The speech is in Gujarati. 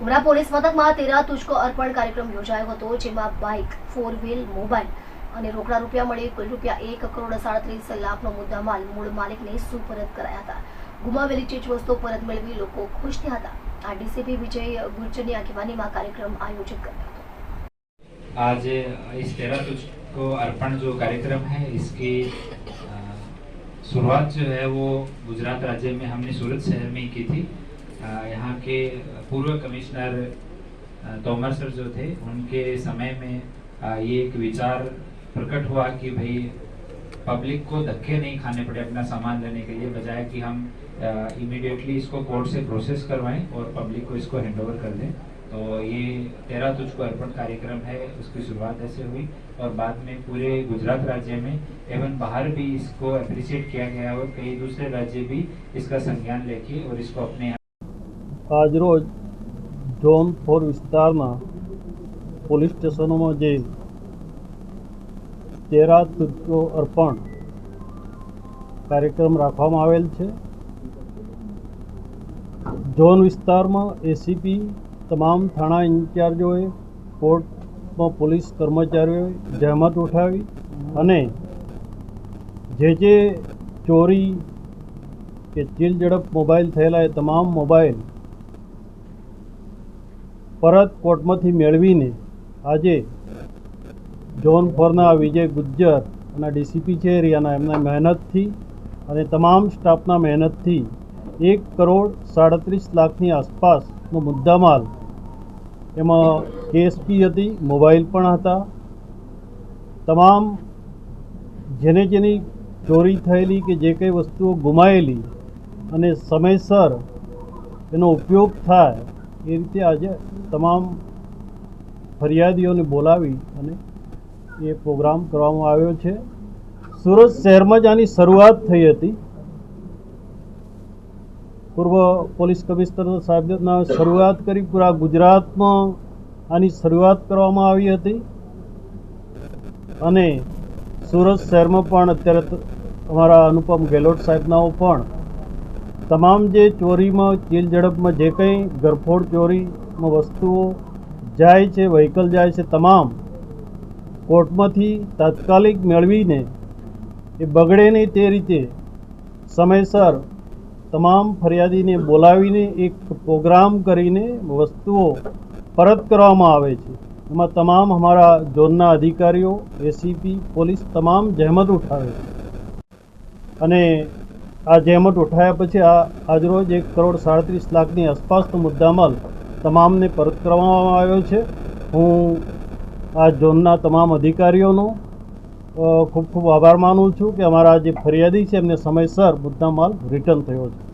ઉમરા પોલીસ મથકમાં તેરા તુજકો અર્પણ કાર્યક્રમ યોજાયો હતો જેમાં બાઇક ફોર વ્હીલ મોબાઈલ અને રોકડા રૂપિયા મળી કુલ રૂપિયા એક કરોડ સાડત્રીસ લાખનો મુદ્દામાલ મૂળ માલિકને સુપરત કરાયા હતા ગુમાવેલી ચીજ વસ્તુઓ પરત મેળવી લોકો ખુશ થયા હતા આ ડીસીપી વિજય ગુર્જરની આગેવાનીમાં કાર્યક્રમ આયોજિત કર્યો હતો आज इस तेरह तुझको अर्पण जो कार्यक्रम है इसकी अ, शुरुआत जो है वो गुजरात राज्य में हमने सूरत शहर में की थी अ, यहाँ के पूर्व कमिश्नर तोमर सर जो थे, उनके समय में ये एक विचार प्रकट हुआ कि भाई पब्लिक को धक्के नहीं खाने पड़े अपना सामान लेने के लिए, बजाय कि हम इमीडिएटली इसको कोर्ट से प्रोसेस करवाएँ और पब्लिक को इसको हैंड ओवर कर दें। तो ये तेरह तुझको अर्पण कार्यक्रम है, उसकी शुरुआत ऐसे हुई और बाद में पूरे गुजरात राज्य में एवं बाहर भी इसको अप्रिशिएट किया गया और कई दूसरे राज्य भी इसका संज्ञान लेके और इसको अपने આજરોજ ઝોન ફોર વિસ્તારના પોલીસ સ્ટેશનોમાં જે તેરા તુર્કો અર્પણ કાર્યક્રમ રાખવામાં આવેલ છે. ઝોન વિસ્તારમાં એસીપી તમામ થાણા ઇન્ચાર્જોએ, કોર્ટમાં પોલીસ કર્મચારીઓએ જહેમત ઉઠાવી અને જે જે ચોરી કે ચીલ ઝડપ મોબાઈલ થયેલા એ તમામ મોબાઈલ પરત કોર્ટમાંથી મેળવીને આજે ઝોન ફોરના વિજય ગુજ્જર અને ડીસીપી છે એરિયાના એમના મહેનતથી અને તમામ સ્ટાફના મહેનતથી એક કરોડ સાડત્રીસ લાખની આસપાસનો મુદ્દામાલ એમાં કેએસપી હતી, મોબાઈલ પણ હતા. તમામ જેને જેની ચોરી થયેલી કે જે કંઈ વસ્તુઓ ગુમાયેલી અને સમયસર એનો ઉપયોગ થાય એ રીતે આજે તમામ ફરિયાદીઓને બોલાવી અને એ પ્રોગ્રામ કરવામાં આવ્યો છે. સુરત શહેરમાં જ આની શરૂઆત થઈ હતી. પૂર્વ પોલીસ કમિશનર સાહેબના શરૂઆત કરી, પૂરા ગુજરાતમાં આની શરૂઆત કરવામાં આવી હતી. અને સુરત શહેરમાં પણ અત્યારે અમારા અનુપમ ગેહલોત સાહેબનાઓ પણ તમામ જે ચોરીમાં ચીલ ઝડપમાં જે કંઈ ગરફોડ ચોરીમાં વસ્તુઓ જાય છે, વ્હીકલ જાય છે, તમામ કોર્ટમાંથી તાત્કાલિક મેળવીને એ બગડે નહીં તે રીતે સમયસર તમામ ફરિયાદીને બોલાવીને એક પ્રોગ્રામ કરીને વસ્તુઓ પરત કરવામાં આવે છે. એમાં તમામ અમારા ઝોનના અધિકારીઓ, એસીપી, પોલીસ તમામ જહેમત ઉઠાવે છે. અને આ જહેમત ઉઠાયા પછી આ આજરોજ એક કરોડ સાડત્રીસ લાખની આસપાસનો મુદ્દામાલ તમામને પરત કરવામાં આવ્યો છે. હું આ ઝોનના તમામ અધિકારીઓનો ખૂબ ખૂબ આભાર માનું છું કે અમારા જે ફરિયાદી છે એમને સમયસર મુદ્દામાલ રિટર્ન થયો છે.